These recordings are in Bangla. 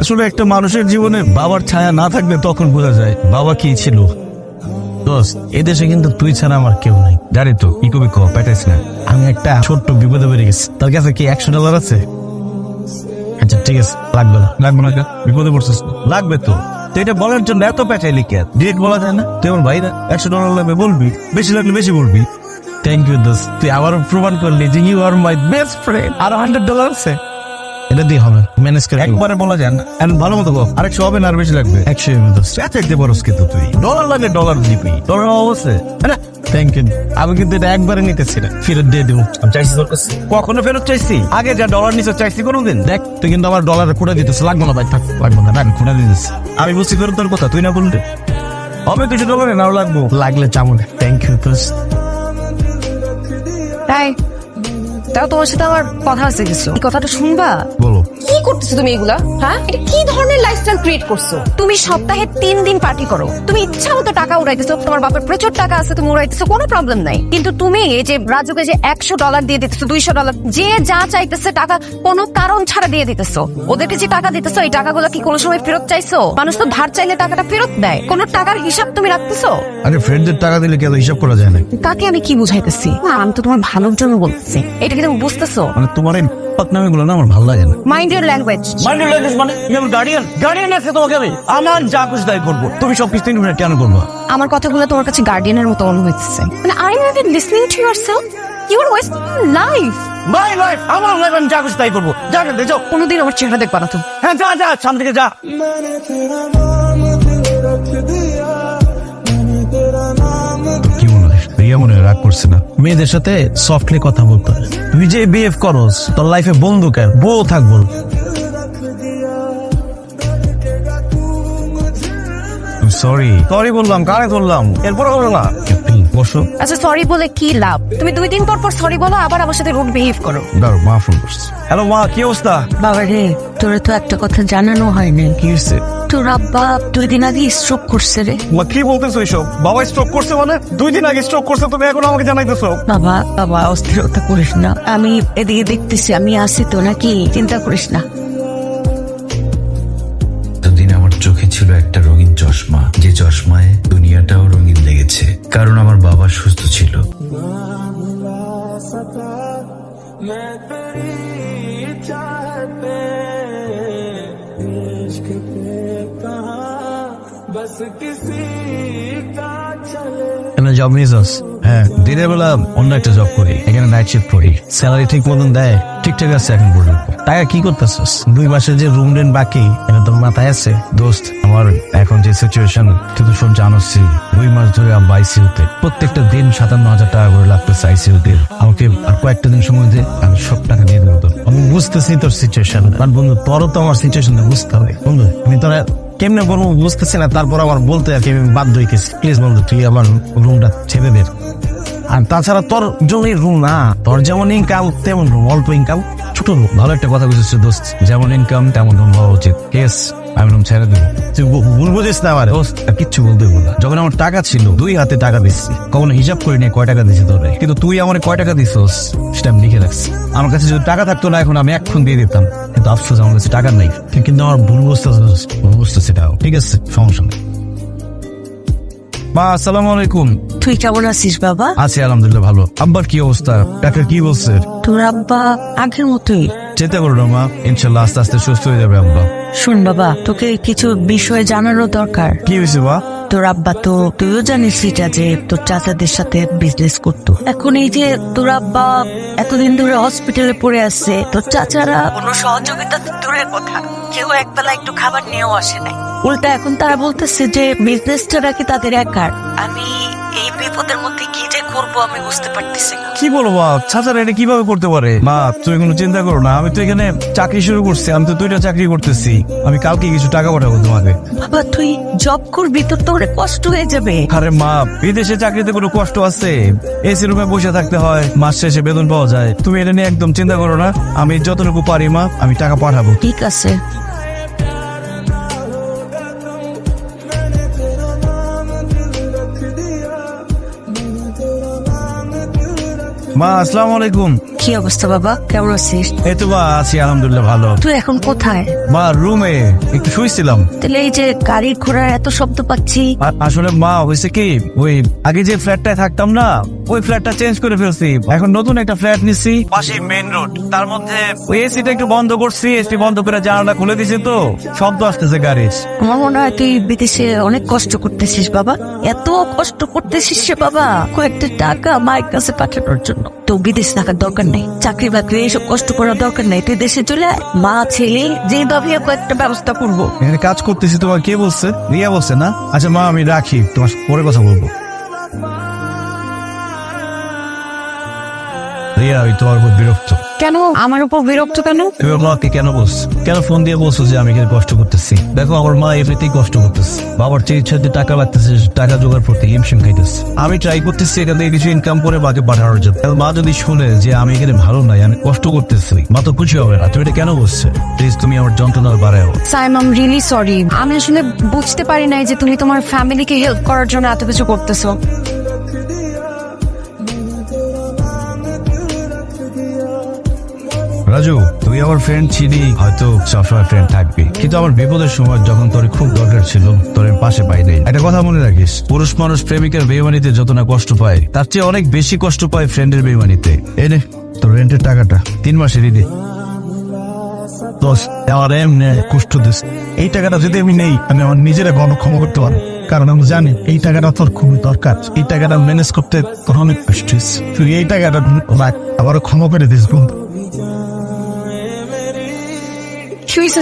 আসলে একটা মানুষের জীবনে বাবার ছায়া না থাকলে তখন বোঝা যায় বাবা কি ছিল? দোস্ত এদেশে কিন্তু তুই ছাড়া আমার কেউ নাই। জানি তো কি কবি কো পেটাইস না। আমি একটা ছোট্ট বিপদে বেড়ে গেছি। তার কাছে কি একশো ডলার আছে? আচ্ছা ঠিক আছে লাগবে না। লাগবে না বিপদে পড়ছিস? লাগবে তো। তো এটা বলার জন্য এত পেঁচাইলি কে ডিরেক্ট বলা যায় না? তুই আমার ভাই না? একশো ডলার লাগবে বলবি? বেশি লাগলে বেশি বলবি। থ্যাংক ইউ দোস্ত। তুই আবারও প্রমাণ করলি যে you are my best friend R hundred dollar আছে? এটা দিয়ে হবে। ম্যানেজ করে একবারে বলা যায় না। And ভালো মতো গো আরেকশো হবে না আর বেশি লাগবে? একশো দোস্ত এত একতে পারস কিন্তু তুই। ডলার লাগে ডলার দিবি। ডলার অবশ্যই থ্যাংক ইউ আমি কিন্তু এটা একবারে নিতেছি না। ফেরত দিয়ে দিব। আমি চাইছি তোর কাছে। কখনো ফেরত চাইছি? আগে যা ডলার নিচে চাইছি কোনোদিন? দেখ তুই কিন্তু আমার ডলার খুঁড়ে দিতেছ লাগবে না ভাই থাক লাগবে না। আমি খুঁড়ে দিতেছি। আমি বুঝছি ফেরত তোর কথা তুই না বললি? হবে কিছু ডলারে নাও লাগবো। লাগলে চামু থ্যাংক ইউ দোস্ত তাই তাও তোমার সাথে আমার কথা আছে কিছু। এই কথাটা শুনবা? বলো। করতেছো তুমি এগুলা? হ্যাঁ? এটা কি ধরনের লাইফস্টাইল ক্রিয়েট করছ? তুমি সপ্তাহে তিন দিন পার্টি করো। তুমি ইচ্ছা মতো টাকা উড়াইতেছো তোমার বাপের প্রচুর টাকা আছে তুমি উড়াইতেছো কোনো প্রবলেম নাই। কিন্তু তুমি এই যে রাজুকে যে একশো ডলার দিয়ে দিতেছো দুইশো ডলার যে যা চাইতেছে টাকা কোনো কারণ ছাড়া দিয়ে দিতেছো। ওদেরকে যে টাকা দিতেছো এই টাকাগুলো কি কোনো সময় ফেরত চাইছো? মানুষ তো ধার চাইলে টাকাটা ফেরত দেয়। কোনো টাকার হিসাব তুমি রাখতেছো? আরে ফ্রেন্ডদের টাকা দিলে কি হিসাব করা যায় না কাকে আমি কি বুঝাইতেছি? আমি তো তোমার ভালোর জন্য বলতেছি। এটা কি তুমি বুঝতেছো? মানে তোমার এই পাকনামি গুলো না আমার ভালো লাগে না। Mind your language mind language মানে আমার গার্ডিয়ান গার্ডিয়ান আছে তোমাকে আমি। আমার যা খুশি তাই করব। তুমি সব কিছু মিনিট কেন করব? আমার কথাগুলো তোমার কাছে গার্ডিয়ানের মতো মনে হচ্ছে মানে I am even listening to yourself you are wasting life my life আমার লাইফ আমি যা খুশি তাই করব। যা যা যাও কোনোদিন আমার চেহারা দেখবা না তুমি। হ্যাঁ যা যা সামনে থেকে যা। রিয়া মনে রাগ করছে না। মেয়েদের সাথে সফটলি কথা বলতে হয়। তুই যে বিহেভ করস তোর লাইফে বন্ধু কেন? বউ থাকব সরি সরি বললাম কারে বললাম এরপর না। বসো। আচ্ছা সরি বলে কি লাভ? তুমি দুই দিন পর পর সরি বলো আবার আমার সাথে রুড বিহেভ করো। দাঁড়ো মা ফোন করছে। হ্যালো মা কি অবস্থা? বাবা রে তোরে তো একটা কথা জানানো হয়নি কি হয়েছে? তোর আব্বা দুই দিন আগে স্ট্রোক করছে রে। মা কি বলতেছো এইসব বাবা স্ট্রোক করছে মানে? দুই দিন আগে স্ট্রোক করছে তুমি এখন আমাকে জানাইতেছো? বাবা বাবা অস্থিরতা করিস না। আমি এদিকে দেখতেছি আমি আসি তো নাকি? চিন্তা করিস না। এতদিন আমার চোখে ছিল একটা রঙিন চশমা। যে চশমায় দুনিয়াটাও রঙিন লেগেছে। কারণ আমার বাবা সুস্থ ছিল। জব হ্যাঁ দিনের বেলা অন্য একটা জব করি, এখানে নাইট শিফট করি। স্যালারি ঠিক মতন দেয়, ঠিকঠাক আছে এখন টাকা কি করতেছস? দুই মাসের যে রুম রেন্ট বাকি, এটা তোর মাথায় আছে? দোস্ত, আমার এখন যে সিচুয়েশন তুই তো সব জানোসই দুই মাস ধরে আইসিউতে প্রত্যেকটা দিন সাতান্ন হাজার টাকা করে লাগতেছে আইসিউতে আমাকে আর কয়েকটা দিন সময় দে আমি সব টাকা দিয়ে দেবো আমি বুঝতেছি তোর সিচুয়েশন আর বন্ধু, তোরও তো আমার সিচুয়েশন বুঝতে হবে। বন্ধু, আমি তোরা কেমনে করব বুঝতেছি না তারপর আমার বলতে আর কি আমি বাধ্য হইতেছি। প্লিজ বন্ধু তুই আমার রুমটা ছেড়ে দে। আর তাছাড়া তোর জন্যই রুম না তোর যেমন ইনকাম তেমন রুম অল্প ইনকাম ছোট রুম ভালো একটা কথা বুঝেছিস দোস্ত যেমন ইনকাম তেমন রুম হওয়া উচিত। কেস আমি রুম ছেড়ে দেবো। তুই ভুল বুঝিস না আমার দোস্ত কিচ্ছু বলতে না। যখন আমার টাকা ছিল দুই হাতে টাকা দিচ্ছি কখনো হিসাব করি নাই কয় টাকা দিছি তোরে। কিন্তু তুই আমার কয় টাকা দিছস সেটা আমি লিখে রাখছি। আমার কাছে যদি টাকা থাকতো না এখন আমি এক্ষণ দিয়ে দিতাম। কিন্তু আফসোস আমার কাছে টাকা নাই। কিন্তু আমার ভুল বুঝতে ভুল বুঝতেছি এটাও ঠিক আছে সমস্যা নেই। মা আসসালামু আলাইকুম। তুই কেমন আছিস বাবা? আছি আলহামদুলিল্লাহ ভালো। আব্বার কি অবস্থা? ডাক্তার কি বলছে? তোর আব্বা আগের মতোই। চিন্তা করো না মা। ইনশাল্লাহ আস্তে আস্তে সুস্থ হয়ে যাবে আব্বা শুন বাবা তোকে কিছু বিষয়ে জানারও দরকার। কি হয়েছে মা? তোর আব্বা তো তুইও জানিস এটা যে তোর চাচাদের সাথে বিজনেস করতো। এখন এই যে তোর আব্বা এতদিন ধরে হসপিটালে পড়ে আসছে তোর চাচারা কোনো সহযোগিতা তো দূরের কথা। কেউ একবেলা একটু খাবার নিয়েও আসে নাই। উল্টা এখন তারা বলতেছে যে বিজনেসটা নাকি তাদের একার? আমি এই বিপদের মধ্যে কি যে করব আমি বুঝতে পারতেছি না। কি বলো মা চাচারা এটা কীভাবে করতে পারে? মা তুমি কোনো চিন্তা করো না। আমি তো এখানে চাকরি শুরু করছি। আমি তো দুইটা চাকরি করতেছি। আমি কালকে কিছু টাকা পাঠাবো তোমাকে। বাবা তুই জব করবি তোর তো অনেক কষ্ট হয়ে যাবে। আরে মা বিদেশে চাকরিতে কোনো কষ্ট আছে? এসি রুমে বসে থাকতে হয়। মাস শেষে বেতন পাওয়া যায়। তুমি এটা নিয়ে একদম চিন্তা করো না। আমি যতটুকু পারি মা আমি টাকা পাঠাবো। ঠিক আছে। মা আসসালামু আলাইকুম। কি অবস্থা বাবা? কেমন আছিস? এই তো বা আছি আলহামদুলিল্লাহ ভালো। তুই এখন কোথায়? মা রুমে। একটু শুয়েছিলাম। তাহলে এই যে গাড়ির ঘোড়ার এত শব্দ পাচ্ছি। আ- আসলে মা হয়েছে কি ওই আগে যে ফ্ল্যাটটায় থাকতাম না ওই ফ্ল্যাটটা চেঞ্জ করে ফেলছি। এখন নতুন একটা ফ্ল্যাট নিচ্ছি। পাশে মেইন রোড তার মধ্যে ওই এসিটা একটু বন্ধ করছি এসি বন্ধ করে জানালা খুলে দিছি তো শব্দ আসতেছে গাড়ির। আমার মনে হয় তুই বিদেশে অনেক কষ্ট করতেছিস বাবা। এত কষ্ট করতেছিস রে বাবা। কয়েকটা টাকা মায়ের কাছে পাঠানোর জন্য। তো বিদেশ থাকার দরকার নেই। চাকরি বাকরি এইসব কষ্ট করার দরকার নেই। তুই দেশে চলে আয়। মা, ছেলে যেভাবে হোক একটা ব্যবস্থা করব। এখানে কাজ করতেছি তোমার, কে বলছে? রিয়া বলছে না? আচ্ছা মা, আমি রাখি। তোমার পরে কথা বলব। রিয়া আমি তোমার উপর বিরক্ত। কেন? আমার উপর বিরক্ত কেন? তুমি মাকে কেন বলছো? কেন ফোন দিয়ে বলছো যে আমি এখানে কষ্ট করতেছি? দেখো আমার মা এমনিতেই কষ্ট করতেছে। বাবার টাকা পাচ্ছে টাকা জোগাড় করতে হিমশিম খাইতেছে। আমি ট্রাই করতেছি এখান থেকে কিছু ইনকাম করে মাকে পাঠানোর জন্য। মা যদি শুনে যে আমি এখানে ভালো নাই আমি কষ্ট করতেছি মা তো খুশি হবে না। তুমি এটা কেন বলছো? প্লিজ তুমি আমার যন্ত্রণার বাড়াও। সাইম আম রিয়েলি সরি আমি আসলে বুঝতে পারি নাই যে তুমি তোমার ফ্যামিলিকে হেল্প করার জন্য এত কিছু করতেছো। রাজু, তুই আমার ফ্রেন্ড ছিলি হয়তো সবসময় ফ্রেন্ড থাকবি। কিন্তু আমার বিপদের সময় যখন তোর খুব দরকার ছিল, তোর পাশে পাই নাই। একটা কথা মনে রাখিস, পুরুষ মানুষ প্রেমিকের বেমানিতে যত না কষ্ট পায়, তার চেয়ে অনেক বেশি কষ্ট পায় ফ্রেন্ডের বেমানিতে এই নে, তোর রেন্টের টাকাটা, তিন মাসেরই দে দোষ আমার এমনি কষ্ট দিস। এই টাকাটা যদি আমি নেই, আমি আমার নিজেরা গণ ক্ষমা করতে পারব। কারণ আমি জানি, এই টাকাটা তোর খুবই দরকার। এই টাকাটা ম্যানেজ করতে তোর অনেক কষ্ট তুই এই টাকাটা রাখ, আবারও ক্ষমা করে দিস, বন্ধু। হয়েছে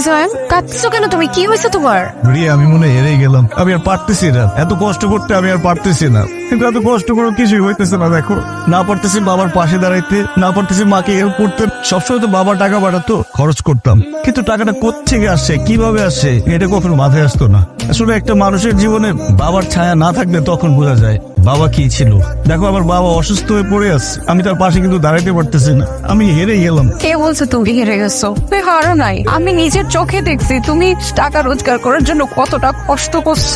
কাঁদছো কেন তুমি? কি হয়েছে তোমার? রিয়া, আমি মনে হেরেই গেলাম। আমি আর পারতেছি না। এত কষ্ট করতে আমি আর পারতেছি না। কিন্তু এত কষ্ট করে কিছুই হইতেছে না, দেখো। না পারতেছি বাবার পাশে দাঁড়াইতে, না পারতেছি মাকে হেল্প করতে। সবসময় তো বাবা টাকা পাঠাতো খরচ করতাম। কিন্তু টাকাটা কোথেকে আসছে? কীভাবে আসছে? এটা কখনো মাথায় আসতো না। আসলে একটা মানুষের জীবনে বাবার ছায়া না থাকলে তখন বোঝা যায়। বাবা কি ছিল? দেখো আমার বাবা অসুস্থ হয়ে পড়ে আছে। আমি তার পাশে কিন্তু দাঁড়াইতে পারতেছি না। আমি হেরেই গেলাম। কে বলছে তুমি হেরে গেছো? তুমি হারো নাই। আমি নিজের চোখে দেখছি তুমি টাকা রোজগার করার জন্য কতটা কষ্ট করছ।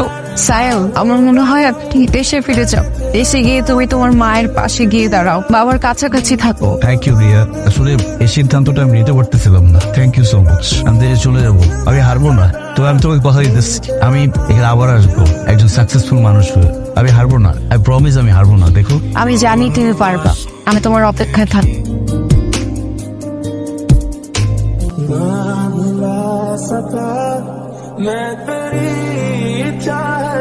সায়ল আমার মনে হয় আপনি দেশে ফিরে যাও। দেশে গিয়ে তুমি তোমার মায়ের পাশে গিয়ে দাঁড়াও। বাবার কাছাকাছি থাকো। Thank you Riya. আসলে এই সিদ্ধান্তটা আমি নিতে পারতেছিলাম না। থ্যাংক ইউ সো মাচ আমি দেশে চলে যাব। আমি হারবো না। তো আমি তোমাকে কথা দিতেছি আমি এখানে আবার আসবো একজন সাকসেসফুল মানুষ হয়ে আমি হারবো না আই প্রমিস আমি হারবো না দেখো আমি জানি তুমি পারবা আমি তোমার অপেক্ষায় থাকি मैं तेरी चाहत